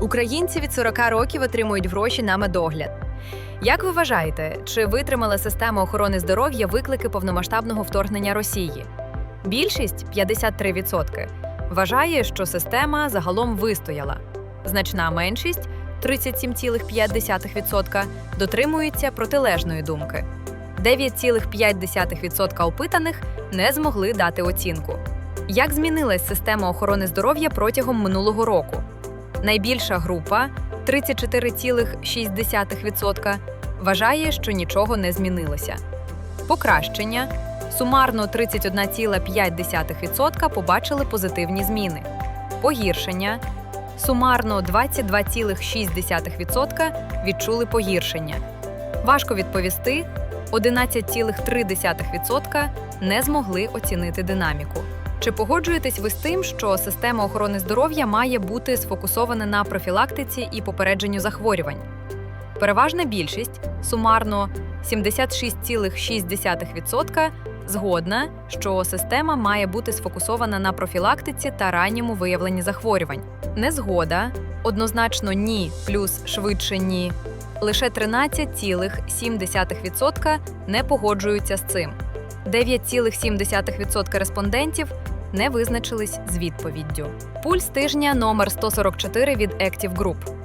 Українці від 40 років отримують гроші на медогляд. Як ви вважаєте, чи витримала система охорони здоров'я виклики повномасштабного вторгнення Росії? Більшість 53% вважає, що система загалом вистояла. Значна меншість 37,5% дотримується протилежної думки. 9,5% опитаних не змогли дати оцінку. Як змінилась система охорони здоров'я протягом минулого року? Найбільша група 34,6% вважає, що нічого не змінилося. Покращення сумарно 31,5% побачили позитивні зміни. Погіршення сумарно 22,6% відчули погіршення. Важко відповісти 11,3% не змогли оцінити динаміку. Чи погоджуєтесь ви з тим, що система охорони здоров'я має бути сфокусована на профілактиці і попередженню захворювань? Переважна більшість, сумарно 76,6%, згодна, що система має бути сфокусована на профілактиці та ранньому виявленні захворювань. Незгода, однозначно ні плюс швидше ні. Лише 13,7% не погоджуються з цим. 9,7% респондентів не визначились з відповіддю. Пульс тижня номер 144 від Active Group.